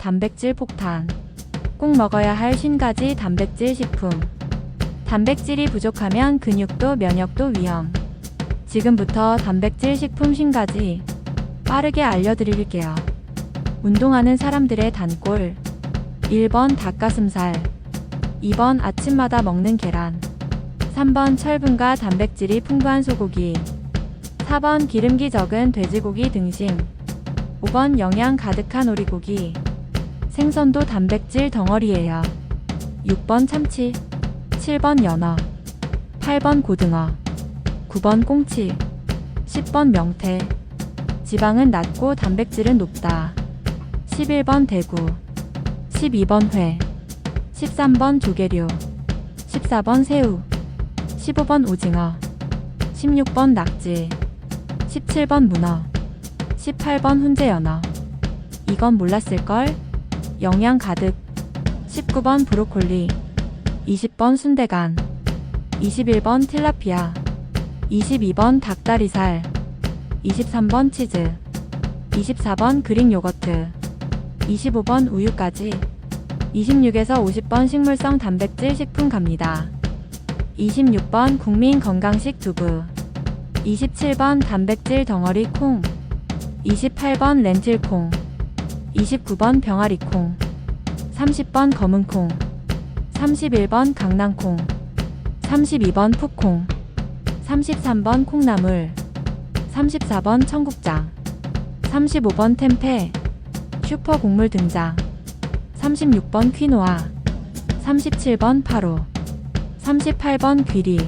단백질 폭탄. 꼭 먹어야 할 50가지 단백질 식품. 단백질이 부족하면 근육도 면역도 위험. 지금부터 단백질 식품 50가지 빠르게 알려드릴게요. 운동하는 사람들의 단골. 1번 닭가슴살. 2번 아침마다 먹는 계란. 3번 철분과 단백질이 풍부한 소고기. 4번 기름기 적은 돼지고기 등심. 5번 영양 가득한 오리고기. 생선도 단백질 덩어리예요. 6번 참치. 7번 연어. 8번 고등어. 9번 꽁치. 10번 명태. 지방은 낮고 단백질은 높다. 11번 대구. 12번 회. 13번 조개류. 14번 새우. 15번 오징어. 16번 낙지. 17번 문어. 18번 훈제 연어. 이건 몰랐을걸? 영양 가득. 19번 브로콜리. 20번 순대간. 21번 틸라피아. 22번 닭다리살. 23번 치즈. 24번 그릭 요거트. 25번 우유까지. 26에서 50번 식물성 단백질 식품 갑니다. 26번 국민 건강식 두부. 27번 단백질 덩어리 콩. 28번 렌틸 콩. 29번 병아리 콩. 30번 검은 콩. 31번 강낭콩. 32번 풋콩. 33번 콩나물. 34번 청국장. 35번 템페. 슈퍼 곡물 등장. 36번 퀴노아. 37번 파로. 38번 귀리.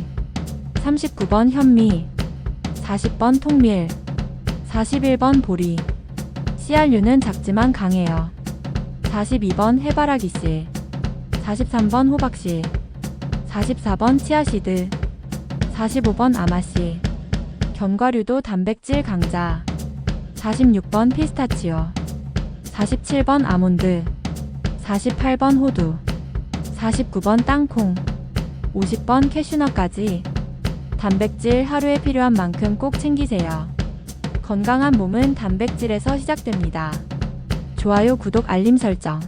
39번 현미. 40번 통밀. 41번 보리. CR류는 작지만 강해요. 42번 해바라기씨. 43번 호박씨. 44번 치아시드. 45번 아마씨. 견과류도 단백질 강자. 46번 피스타치오. 47번 아몬드. 48번 호두. 49번 땅콩. 50번 캐슈넛까지. 단백질 하루에 필요한 만큼 꼭 챙기세요. 건강한 몸은 단백질에서 시작됩니다. 좋아요, 구독, 알림 설정.